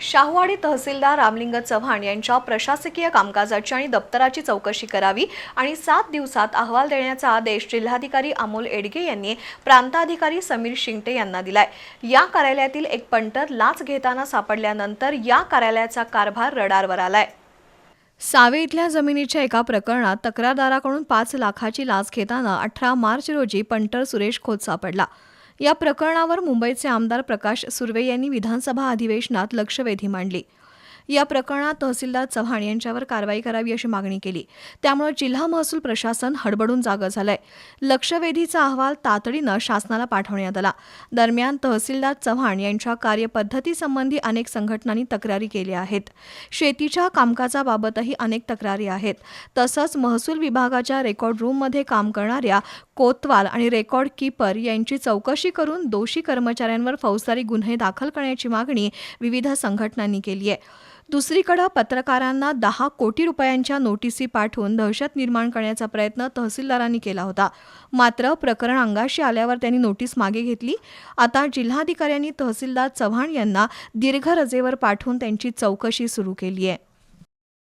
शाहूवाडी तहसीलदार रामलिंग चव्हाण यांच्या प्रशासकीय कामकाजाची आणि दप्तराची चौकशी करावी आणि सात दिवसात अहवाल देण्याचा आदेश जिल्हाधिकारी अमोल एडगे यांनी प्रांताधिकारी समीर शिंगटे यांना दिलाय. या कार्यालयातील एक पंटर लाच घेताना सापडल्यानंतर या कार्यालयाचा कारभार रडारवर आलाय. सावे इथल्या जमिनीच्या एका प्रकरणात तक्रारदाराकडून पाच लाखाची लाच घेताना अठरा मार्च रोजी पंटर सुरेश खोत सापडला. या प्रकरणावर मुंबईचे आमदार प्रकाश सुर्वे यांनी विधानसभा अधिवेशनात लक्षवेधी मांडली. या प्रकरणात तहसीलदार चव्हाण यांच्यावर कारवाई करावी अशी मागणी केली. त्यामुळे जिल्हा महसूल प्रशासन हडबडून जागं झालंय. लक्षवेधीचा अहवाल तातडीनं शासनाला पाठवण्यात आला. दरम्यान तहसीलदार चव्हाण यांच्या कार्यपद्धतीसंबंधी अनेक संघटनांनी तक्रारी केल्या आहेत. शेतीच्या कामकाजाबाबतही अनेक तक्रारी आहेत. तसंच महसूल विभागाच्या रेकॉर्ड रूममध्ये काम करणाऱ्या कोतवाल आणि रेकॉर्ड कीपर यांची चौकशी करून दोषी कर्मचाऱ्यांवर फौजदारी गुन्हे दाखल करण्याची मागणी विविध संघटनांनी केली आहे. दुसरीकडे पत्रकारांना दहा कोटी रुपयांच्या नोटिसी पाठवून दहशत निर्माण करण्याचा प्रयत्न तहसीलदारांनी केला होता. मात्र प्रकरण अंगाशी आल्यावर त्यांनी नोटीस मागे घेतली. आता जिल्हाधिकाऱ्यांनी तहसीलदार चव्हाण यांना दीर्घ रजेवर पाठवून त्यांची चौकशी सुरू केली आहे.